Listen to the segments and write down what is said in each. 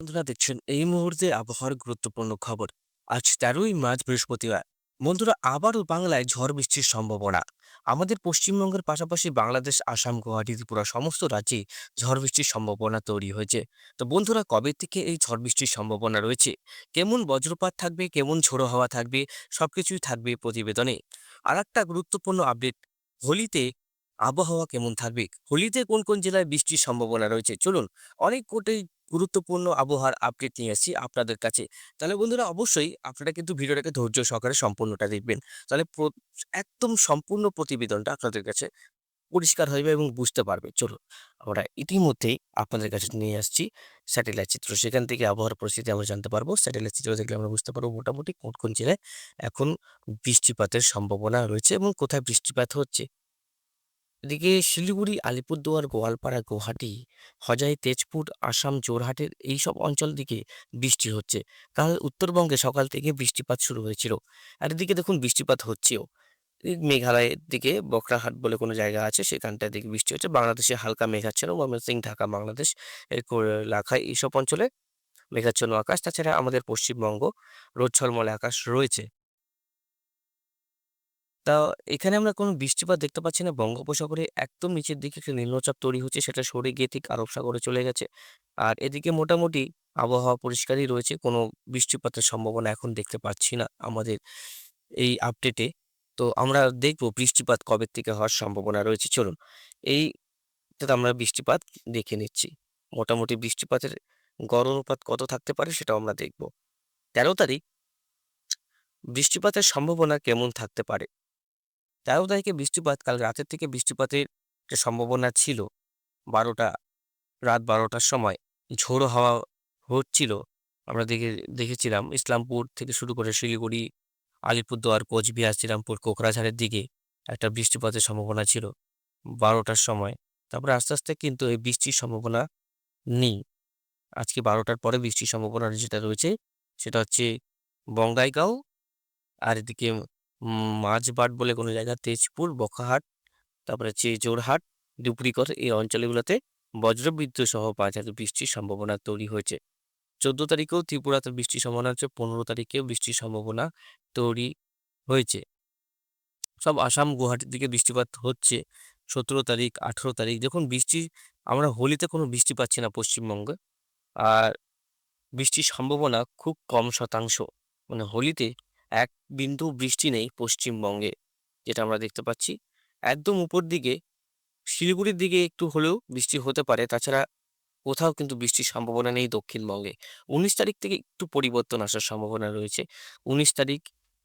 বন্ধুরা দেখছেন, এই মুহূর্তে আবহাওয়ার গুরুত্বপূর্ণ খবর। আজ তেরোই মার্চ বৃহস্পতিবার। বন্ধুরা, আবারও বাংলায় ঝড় বৃষ্টির সম্ভাবনা। আমাদের পশ্চিমবঙ্গের পাশাপাশি বাংলাদেশ, আসাম, গুয়াহাটি, ত্রিপুরা সমস্ত রাজ্যে ঝড় বৃষ্টির সম্ভাবনা তৈরি হয়েছে। তো বন্ধুরা, কবে থেকে এই ঝড় বৃষ্টির সম্ভাবনা রয়েছে? কেমন বজ্রপাত থাকবে? কেমন ঝোড়ো হাওয়া থাকবে? সবকিছুই থাকবে প্রতিবেদনে। আর একটা গুরুত্বপূর্ণ আপডেট, হোলিতে আবহাওয়া কেমন থাকবে? হোলিতে কোন কোন জেলায় বৃষ্টির সম্ভাবনা রয়েছে? চলুন অনেক কোটি গুরুত্বপূর্ণ আবহাওয়ার আপডেট নিয়ে আসছি আপনাদের কাছে। তাহলে বন্ধুরা অবশ্যই আপনারা কিন্তু ভিডিওটাকে ধৈর্য সহকারে সম্পূর্ণটা দেখবেন। তাহলে একদম সম্পূর্ণ প্রতিবেদনটা আপনাদের কাছে পরিষ্কার হইবে এবং বুঝতে পারবে। চলুন আমরা ইতিমধ্যেই আপনাদের কাছে নিয়ে আসছি স্যাটেলাইট চিত্র। সেখান থেকে আবহাওয়ার পরিস্থিতি আমরা জানতে পারব। স্যাটেলাইট চিত্র দেখলে আমরা বুঝতে পারব মোটামুটি কোন কোন জেলায় এখন বৃষ্টিপাতের সম্ভাবনা রয়েছে এবং কোথায় বৃষ্টিপাত হচ্ছে। এদিকে শিলিগুড়ি, আলিপুরদুয়ার, গোয়ালপাড়া, গুয়াহাটি, হজাই, তেজপুর, আসাম জোরহাটের এইসব অঞ্চল দিকে বৃষ্টি হচ্ছে। কাল উত্তরবঙ্গে সকাল থেকে বৃষ্টিপাত শুরু হয়েছিল। আর এদিকে দেখুন, বৃষ্টিপাত হচ্ছেও। মেঘালয়ের দিকে বকরাহাট বলে কোনো জায়গা আছে সেখানটার দিকে বৃষ্টি হচ্ছে। বাংলাদেশে হালকা মেঘাচ্ছন্ন ময়মনসিংহ ঢাকা, বাংলাদেশ কো- এলাকায় এইসব অঞ্চলে মেঘাচ্ছন্ন আকাশ। তাছাড়া আমাদের পশ্চিমবঙ্গ রোদ ঝলমলে আকাশ রয়েছে। তা এখানে আমরা কোনো বৃষ্টিপাত দেখতে পাচ্ছি না। বঙ্গোপসাগরে একদম নিচের দিকে একটা নিম্নচাপ তৈরি হচ্ছে, সেটা সরে গিয়ে ঠিক আরব সাগরে চলে গেছে। আর এদিকে মোটামুটি আবহাওয়া পরিষ্কারই রয়েছে, কোনো বৃষ্টিপাতের সম্ভাবনা এখন দেখতে পাচ্ছি না আমাদের এই আপডেটে। তো আমরা দেখব বৃষ্টিপাত কবে থেকে হওয়ার সম্ভাবনা রয়েছে। চলুন, এই আমরা বৃষ্টিপাত দেখে নিচ্ছি। মোটামুটি বৃষ্টিপাতের গড় অনুপাত কত থাকতে পারে সেটাও আমরা দেখব। তেরো তারিখ, বৃষ্টিপাতের সম্ভাবনা কেমন থাকতে পারে? তেরো তারিখে বৃষ্টিপাত, কাল রাতের থেকে বৃষ্টিপাতের একটা সম্ভাবনা ছিল, বারোটা, রাত বারোটার সময় ঝোড়ো হাওয়া হচ্ছিল। আমরা দেখে, দেখেছিলাম ইসলামপুর থেকে শুরু করে শিলিগুড়ি, আলিপুরদুয়ার, কোচবিহার, শ্রীরামপুর, কোকরাঝাড়ের দিকে একটা বৃষ্টিপাতের সম্ভাবনা ছিল বারোটার সময়। তারপরে আস্তে আস্তে কিন্তু এই বৃষ্টির সম্ভাবনা নেই। আজকে বারোটার পরে বৃষ্টির সম্ভাবনা যেটা রয়েছে, সেটা হচ্ছে বঙ্গাইগাঁও আর এদিকে মাঝবাট বলে কোনো জায়গা তেজপুর বকাহাট তারপরে হচ্ছে জোরহাট ডুপ্রিকর এই অঞ্চলগুলোতে বজ্রবিদ্যুৎ সহ মাঝারি বৃষ্টির সম্ভাবনা তৈরি হয়েছে। চোদ্দ তারিখেও ত্রিপুরাতে বৃষ্টির সম্ভাবনা হচ্ছে পনেরো তারিখেও বৃষ্টির সম্ভাবনা তৈরি হয়েছে। সব আসাম, গুয়াহাটির দিকে বৃষ্টিপাত হচ্ছে। সতেরো তারিখ, আঠেরো তারিখ, দেখুন বৃষ্টি, আমরা হোলিতে কোনো বৃষ্টি পাচ্ছি না পশ্চিমবঙ্গে। আর বৃষ্টির সম্ভাবনা খুব কম শতাংশ। মানে হোলিতে এক বিন্দু বৃষ্টি নেই পশ্চিমবঙ্গে, যেটা আমরা দেখতে পাচ্ছি। একদম উপর দিকে, শিলিগুড়ির দিকে একটু হলেও বৃষ্টি হতে পারে, তাছাড়া কোথাও কিন্তু বৃষ্টির সম্ভাবনা নেই দক্ষিণবঙ্গে। উনিশ তারিখ থেকে একটু পরিবর্তন আসার সম্ভাবনা রয়েছে। উনিশ তারিখ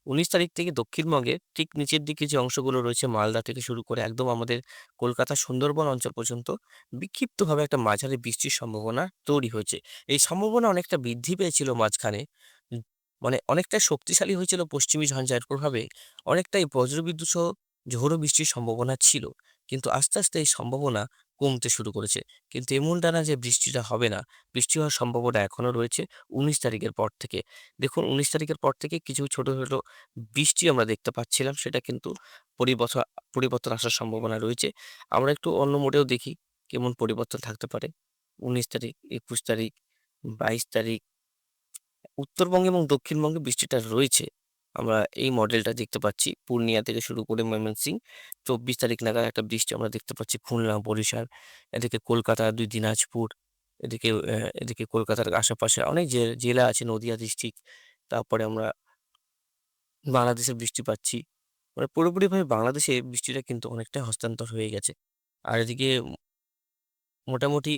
উনিশ তারিখ থেকে দক্ষিণবঙ্গের ঠিক নিচের দিকে যে অংশগুলো রয়েছে, মালদা থেকে শুরু করে একদম আমাদের কলকাতা, সুন্দরবন অঞ্চল পর্যন্ত বিক্ষিপ্তভাবে একটা মাঝারি বৃষ্টির সম্ভাবনা তৈরি হয়েছে। এই সম্ভাবনা অনেকটা বৃদ্ধি পেয়েছিল মাঝখানে মানে অনেকটা শক্তিশালী হয়েছিল পশ্চিমী ঝঞ্ঝার প্রভাবে। অনেকটাই বজ্রবিদ্যুৎ সহ ঝোড়ো বৃষ্টির সম্ভাবনা ছিল। কিন্তু আস্তে আস্তে এই সম্ভাবনা কমতে শুরু করেছে। কিন্তু এমনটা না যে বৃষ্টিটা হবে না। বৃষ্টি হওয়ার সম্ভাবনা এখনও রয়েছে উনিশ তারিখের পর থেকে। দেখুন, উনিশ তারিখের পর থেকে কিছু ছোট ছোট বৃষ্টি আমরা দেখতে পাচ্ছিলাম। সেটা কিন্তু পরিবর্তন পরিবর্তন আসার সম্ভাবনা রয়েছে। আমরা একটু অন্য মোডেও দেখি কেমন পরিবর্তন থাকতে পারে। উনিশ তারিখ, একুশ তারিখ, বাইশ তারিখ উত্তরবঙ্গে এবং দক্ষিণবঙ্গে বৃষ্টিটা রয়েছে। আমরা এই মডেলটা দেখতে পাচ্ছি। পূর্ণিয়া থেকে শুরু করে ময়মনসিংহ, চব্বিশ তারিখ নাগাদ একটা বৃষ্টি আমরা দেখতে পাচ্ছি। খুলনা, বরিশাল, এদিকে কলকাতা, দুই দিনাজপুর, এদিকে এদিকে কলকাতার আশেপাশে অনেক জেলা আছে, নদিয়া ডিস্ট্রিক্ট তারপরে আমরা বাংলাদেশে বৃষ্টি পাচ্ছি। মানে পুরোপুরিভাবে বাংলাদেশে বৃষ্টিটা কিন্তু অনেকটা হস্তান্তর হয়ে গেছে। আর এদিকে মোটামুটি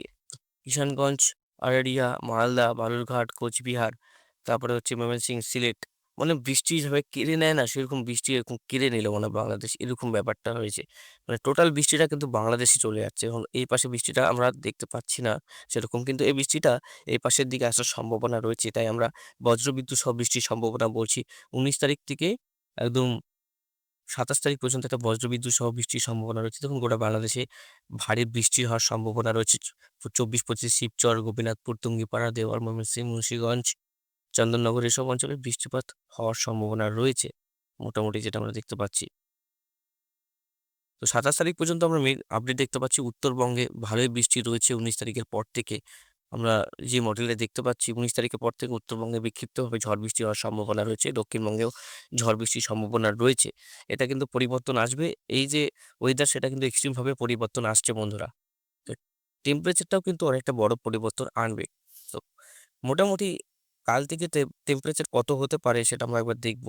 কিষানগঞ্জ আরারিয়া মালদা, বালুরঘাট, কোচবিহার তারপরে হচ্ছে ময়মনসিংহ সিলেট। মানে বৃষ্টি যেভাবে কেড়ে নেয় না, সেরকম বৃষ্টি এরকম কেড়ে নিল মানে বাংলাদেশ, এরকম ব্যাপারটা হয়েছে। মানে টোটাল বৃষ্টিটা কিন্তু বাংলাদেশে চলে যাচ্ছে। এখন এই পাশে বৃষ্টিটা আমরা দেখতে পাচ্ছি না সেরকম, কিন্তু এই বৃষ্টিটা এই পাশের দিকে আসার সম্ভাবনা রয়েছে। তাই আমরা বজ্রবিদ্যুৎ সহ বৃষ্টির সম্ভাবনা বলছি। উনিশ তারিখ থেকে একদম সাতাশ তারিখ পর্যন্ত একটা বজ্রবিদ্যুৎ সহ বৃষ্টির সম্ভাবনা রয়েছে। তখন গোটা বাংলাদেশে ভারী বৃষ্টি হওয়ার সম্ভাবনা রয়েছে। চব্বিশ পঁচিশ শিবচর, গোপীনাথপুর টুঙ্গিপাড়া দেওয়ার ময়মনসিংহ, মুন্সিগঞ্জ চন্দননগর এসব অঞ্চলে বৃষ্টিপাত হওয়ার সম্ভাবনা রয়েছে, মোটামুটি যেটা আমরা দেখতে পাচ্ছি তো সাতাশ তারিখ পর্যন্ত আমরা আপডেট দেখতে পাচ্ছি, উত্তরবঙ্গে ভালোই বৃষ্টি রয়েছে উনিশ তারিখের পর থেকে আমরা যে মডেলটা দেখতে পাচ্ছি ১৯ তারিখের পর থেকে উত্তরবঙ্গে বিক্ষিপ্তভাবে ঝড় বৃষ্টি হওয়ার সম্ভাবনা রয়েছে। দক্ষিণবঙ্গেও ঝড় বৃষ্টির সম্ভাবনা রয়েছে। এটা কিন্তু পরিবর্তন আসবে। এই যে ওয়েদার সেটা কিন্তু এক্সট্রিমভাবে পরিবর্তন আসছে বন্ধুরা। তো টেম্পারেচারটাও কিন্তু অনেকটা বড় পরিবর্তন আনবে। তো মোটামুটি কাল থেকে টেম্পারেচার কত হতে পারে সেটা আমরা একবার দেখব।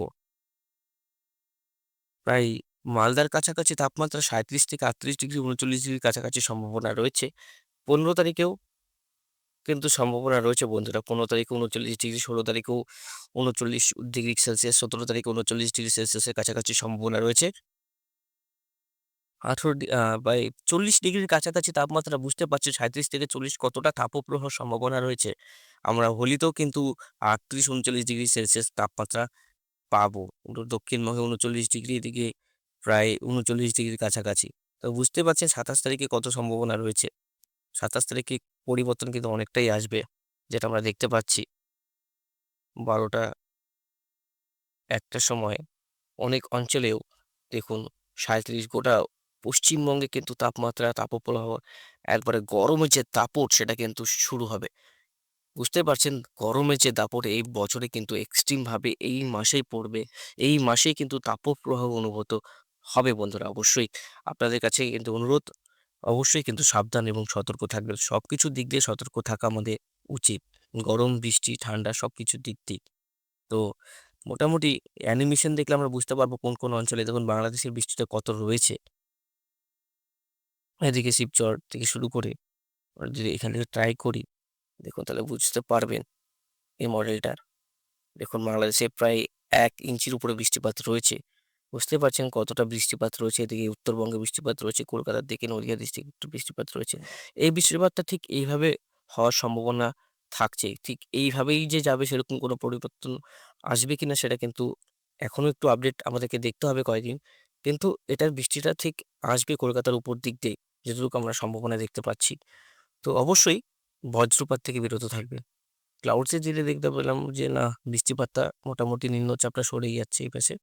প্রায় মালদার কাছাকাছি তাপমাত্রা ৩৭ থেকে ৩৮ ডিগ্রি ৩৯ ডিগ্রির কাছাকাছি সম্ভাবনা রয়েছে। ১৫ তারিখেও কিন্তু সম্ভাবনা রয়েছে বন্ধুরা। ১৫ তারিখে ৩৯ ডিগ্রি, ১৬ তারিখেও ৩৯ ডিগ্রি সেলসিয়াস, ১৭ তারিখে ৩৯ ডিগ্রি সেলসিয়াসের কাছাকাছি সম্ভাবনা রয়েছে। ১৮ ডি বাই ৪০ ডিগ্রির কাছাকাছি তাপমাত্রা বুঝতে পারছি ৩৭ থেকে ৪০ কতটা তাপপ্রবাহ সম্ভাবনা রয়েছে। আমরা হোলিতেও কিন্তু ৩৮-৩৯ ডিগ্রি সেলসিয়াস তাপমাত্রা পাবো। দক্ষিণবঙ্গে ৩৯ ডিগ্রি, এদিকে প্রায় ৩৯ ডিগ্রির কাছাকাছি। তো বুঝতে পারছেন ২৭ তারিখে কত সম্ভাবনা রয়েছে। ২৭ তারিখে পরিবর্তন কিন্তু অনেকটাই আসবে। যেটা আমরা দেখতে পাচ্ছি। ১২টা ১টার সময় অনেক অঞ্চলেও দেখুন ৩৭ গোটা পশ্চিমবঙ্গে কিন্তু তাপমাত্রা, তাপপ্রবাহ একবারে গরমের যে দাপট সেটা কিন্তু শুরু হবে। বুঝতে পারছেন গরমের যে দাপট এই বছরে কিন্তু এক্সট্রিমভাবে এই মাসেই পড়বে। এই মাসেই কিন্তু তাপপ্রবাহ অনুভূত হবে বন্ধুরা। অবশ্যই আপনাদের কাছে কিন্তু অনুরোধ, অবশ্যই কিন্তু সাবধান এবং সতর্ক থাকবেন। সবকিছুর দিক দিয়ে সতর্ক থাকা আমাদের উচিত। গরম, বৃষ্টি, ঠান্ডা সবকিছুর দিক দিয়ে। তো মোটামুটি অ্যানিমেশন দেখলে আমরা বুঝতে পারব কোন, কোন অঞ্চলে দেখুন বাংলাদেশের বৃষ্টিটা কত রয়েছে। এদিকে শিবচর থেকে শুরু করে যদি এখান থেকে ট্রাই করি, দেখুন তাহলে বুঝতে পারবেন এই মডেলটার। দেখুন বাংলাদেশে প্রায় এক ইঞ্চির উপরে বৃষ্টিপাত রয়েছে। বুঝতে পারছেন কতটা বৃষ্টিপাত রয়েছে। এদিকে উত্তরবঙ্গে বৃষ্টিপাত রয়েছে, কলকাতার দিকে নদীয়া ডিস্ট্রিক্টে বৃষ্টিপাত রয়েছে। এই বৃষ্টিপাতটা ঠিক এইভাবে হওয়ার সম্ভাবনা থাকছে। ঠিক এইভাবেই যে যাবে সেরকম কোনো পরিবর্তন আসবে কিনা সেটা কিন্তু এখনও একটু আপডেট আমাদেরকে দেখতে হবে কয়েকদিন। কিন্তু এটার বৃষ্টিটা ঠিক আসবে কলকাতার উপর দিক দিয়ে যতটুকু আমরা সম্ভাবনা দেখতে পাচ্ছি। তো অবশ্যই বজ্রপাত থেকে বিরত থাকবে ক্লাউডসে যেটা দেখতে পেলাম যে, না, বৃষ্টিপাতটা মোটামুটি নিম্নচাপটা সরেই যাচ্ছে এই পাশে।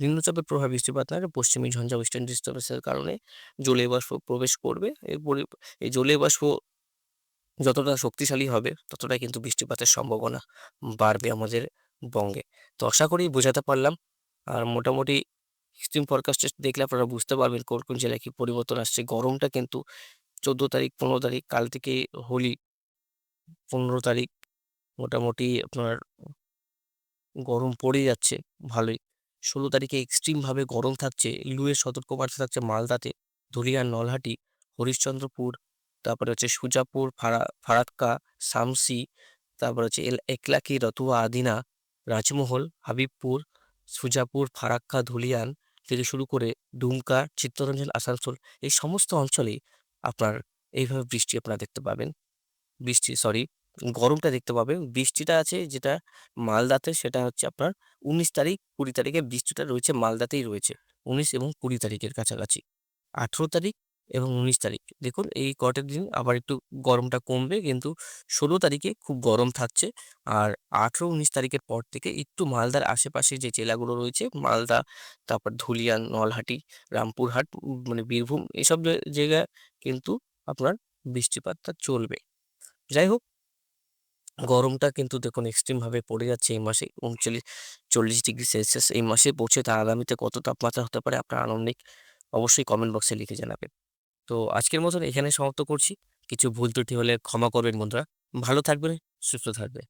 নিম্নচাপের প্রভাব বৃষ্টিপাত না পশ্চিমী ঝঞ্ঝা ওয়েস্টার্ন ডিস্টার্বেন্সের কারণে জলীয় বাষ্প প্রবেশ করবে। এর পরি, এই জলীয় বাষ্প যতটা শক্তিশালী হবে, ততটাই কিন্তু বৃষ্টিপাতের সম্ভাবনা বাড়বে আমাদের বঙ্গে। তো আশা করি বোঝাতে পারলাম। আর মোটামুটি এক্সট্রিম ফরকাস্টে দেখলে আপনারা বুঝতে পারবেন কোন, কোন জেলায় কি পরিবর্তন আসছে। গরমটা কিন্তু ১৪ তারিখ, ১৫ তারিখ কাল থেকে হোলি। ১৫ তারিখ মোটামুটি আপনার গরম পড়ে যাচ্ছে ভালোই। ১৬ তারিখে এক্সট্রিমভাবে গরম থাকছে। লুয়ের সতর্কবার্তা থাকছে মালদাতে, ধুলিয়ান, নলহাটি, হরিশ্চন্দ্রপুর, তারপরে হচ্ছে সুজাপুর, ফারা ফারাক্কা, সামসি তারপরে হচ্ছে এল একলাখি, রতুয়া, আদিনা, রাজমহল, হাবিবপুর, সুজাপুর, ফারাক্কা, ধুলিয়ান থেকে শুরু করে ডুমকা, চিত্তরঞ্জন, আসানসোল এই সমস্ত অঞ্চলেই আপনার এইভাবে বৃষ্টি আপনারা দেখতে পাবেন। বৃষ্টি সরি গরমটা দেখতে পাবেন। বৃষ্টিটা আছে যেটা মালদাতে সেটা হচ্ছে আপনার ১৯ তারিখ, ২০ তারিখে বৃষ্টিটা রয়েছে মালদাতেই রয়েছে। ১৯ এবং ২০ তারিখের কাছাকাছি। ১৮ তারিখ এবং ১৯ তারিখ দেখুন এই কটা দিন আবার একটু গরমটা কমবে কিন্তু ১৬ তারিখে খুব গরম থাকছে। আর ১৮, ১৯ তারিখের পর থেকে একটু মালদার আশেপাশে যে জেলাগুলো রয়েছে মালদা, তারপর ধুলিয়ান, নলহাটি, রামপুরহাট মানে বীরভূম এসব জায়গায় কিন্তু আপনার বৃষ্টিপাতটা চলবে। যাই হোক গরমটা কিন্তু দেখুন এক্সট্রিমভাবে পড়ে যাচ্ছে এই মাসে ৩৯ ৪০ ডিগ্রি সেলসিয়াস এই মাসে পৌঁছে তা আগামীতে কত তাপমাত্রা হতে পারে আপনার আনুমানিক অবশ্যই কমেন্ট বক্সে লিখে জানাবেন। তো আজকের মতন এখানে সমাপ্ত করছি। কিছু ভুল ত্রুটি হলে ক্ষমা করবেন বন্ধুরা। ভালো থাকবেন, সুস্থ থাকবেন।